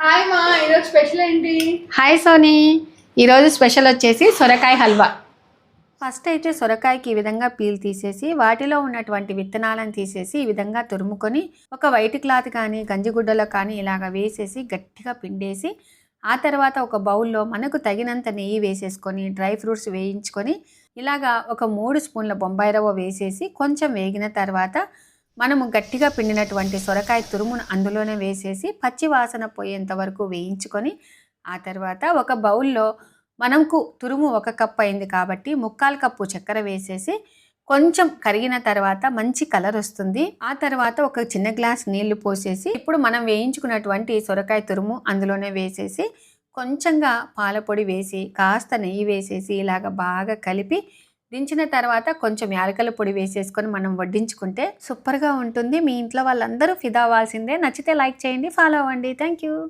Hi మా ఈరోజు special ఏంటి? హాయ్ సోనీ ఈరోజు స్పెషల్ వచ్చేసి సొరకాయ హల్వా. ఫస్ట్ అయితే సొరకాయకి ఈ విధంగా పీల్ తీసేసి వాటిలో ఉన్నటువంటి విత్తనాలను తీసేసి ఈ విధంగా తురుముకొని ఒక వైట్ క్లాత్ కానీ గంజిగుడ్డలో కానీ ఇలాగ వేసేసి గట్టిగా పిండేసి ఆ తర్వాత ఒక బౌల్లో మనకు తగినంత నెయ్యి వేసేసుకొని డ్రై ఫ్రూట్స్ వేయించుకొని ఇలాగా ఒక మూడు స్పూన్ల బొంబాయి రవ్వ వేసేసి కొంచెం వేగిన తర్వాత మనము గట్టిగా పిండినటువంటి సొరకాయ తురుమును అందులోనే వేసేసి పచ్చి వాసన పోయేంత వరకు వేయించుకొని ఆ తర్వాత ఒక బౌల్లో మనకు తురుము ఒక కప్ అయింది కాబట్టి ముక్కాలు కప్పు చక్కెర వేసేసి కొంచెం కరిగిన తర్వాత మంచి కలర్ వస్తుంది. ఆ తర్వాత ఒక చిన్న గ్లాస్ నీళ్ళు పోసేసి ఇప్పుడు మనం వేయించుకున్నటువంటి సొరకాయ తురుము అందులోనే వేసేసి కొంచెంగా పాలపొడి వేసి కాస్త నెయ్యి వేసేసి ఇలాగ బాగా కలిపి దించిన తర్వాత కొంచెం యాలకల పొడి వేసేసుకొని మనం వడ్డించుకుంటే సూపర్గా ఉంటుంది. మీ ఇంట్లో వాళ్ళందరూ ఫిదా అవ్వాల్సిందే. నచ్చితే లైక్ చేయండి ఫాలో అవ్వండి. Thank you